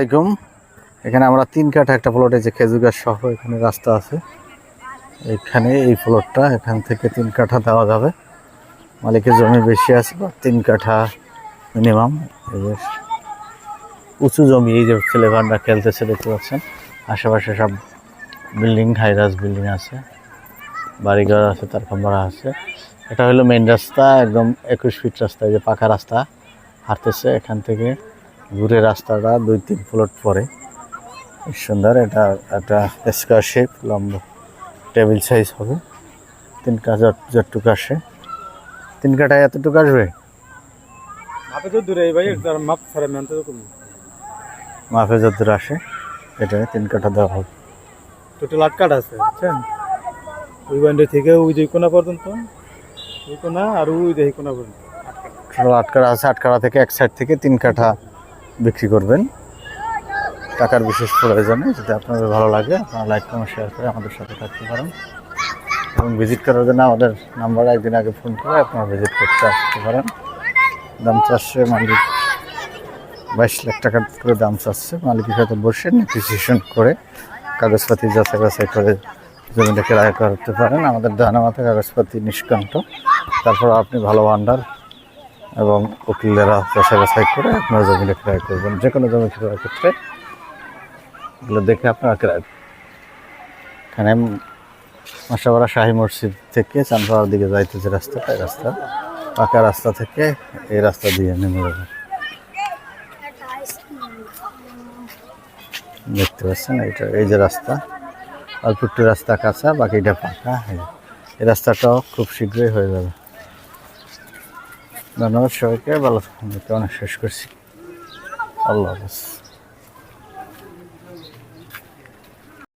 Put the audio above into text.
আলাইকুম। এখানে আমরা তিন কাঠা একটা প্লটে যে খেজুর গাছ সহ এখানে রাস্তা আছে। এখানে এই প্লটটা এখান থেকে তিন কাঠা দেওয়া যাবে। মালিকের জমি বেশি আছে, বা তিন কাঠা মিনিমাম উঁচু জমি, এই যে ছেলেবানরা খেলতেছে, দেখতে পাচ্ছেন। আশেপাশে সব বিল্ডিং হাইরাস বিল্ডিং আছে। বাড়িঘর আছে তার কামরা আছে। এটা হলো মেইন রাস্তা, একদম একুশ ফিট রাস্তা যে পাকা রাস্তা। হাঁটতেছে এখান থেকে। ঘুরে রাস্তাটা দুই তিন প্লট পরে। সুন্দর এটা একটা স্কোয়ার শেপ লম্বা টেবিল সাইজ হবে। তিন কাজ যতটুকু আসে। তিন কাঠায় এতটুকু আসবে? মাপে তো দূরে ভাই মাপ ছাড়া মেনতে তো কম মাফে যতদূর আসে এটা তিন কাঠা দেওয়া হবে। টোটাল আট কাঠ আছে বুঝছেন? ওই বান্ডে থেকে ওই যে কোনা পর্যন্ত ওই কোনা আর ওই দেখি কোনা পর্যন্ত। টোটাল আটকারা আছে আটকারা থেকে এক সাইড থেকে তিন কাঠা বিক্রি করবেন। টাকার বিশেষ প্রয়োজনে যদি আপনাদের ভালো লাগে, আপনারা লাইক, কমেন্ট শেয়ার করে আমাদের সাথে থাকতে পারেন। এবং ভিজিট করার জন্য আমাদের নাম্বারে একদিন আগে ফোন করে আপনারা ভিজিট করতে আসতে পারেন। দাম চাচ্ছে মালিক বাইশ লাখ টাকা করে দাম চাচ্ছে। মালিকের সাথে বসে নেগোসিয়েশন করে কাগজপাতি যাচাই বাছাই করে জমিটা ক্রয় করতে পারেন। আমাদের ডানামাতে কাগজপাতি নিষ্কান্ত। তারপর আপনি ভালো ভান্ডার এবং উকিলেরা যাচাই বাছাই করে আপনার জমিটা ক্রয় করবেন যে কোনো জমি ক্রয়ের ক্ষেত্রে। এগুলো দেখে আপনারা ক্রয় এখানে মাসাপাড়া শাহী মসজিদ থেকে চানপাড়ার দিকে যাইতে যে রাস্তাটা রাস্তা, পাকা রাস্তা থেকে এই রাস্তা দিয়ে নেমে যাবে। দেখতে পাচ্ছেন এইটা, এই যে রাস্তা, অল্প রাস্তা কাঁচা, বাকিটা পাকা। এই রাস্তাটাও খুব শীঘ্রই হয়ে যাবে। ধন্যবাদ সবাইকে ভালো থাকুন অনেক শেষ করছি। আল্লাহ হাফেজ।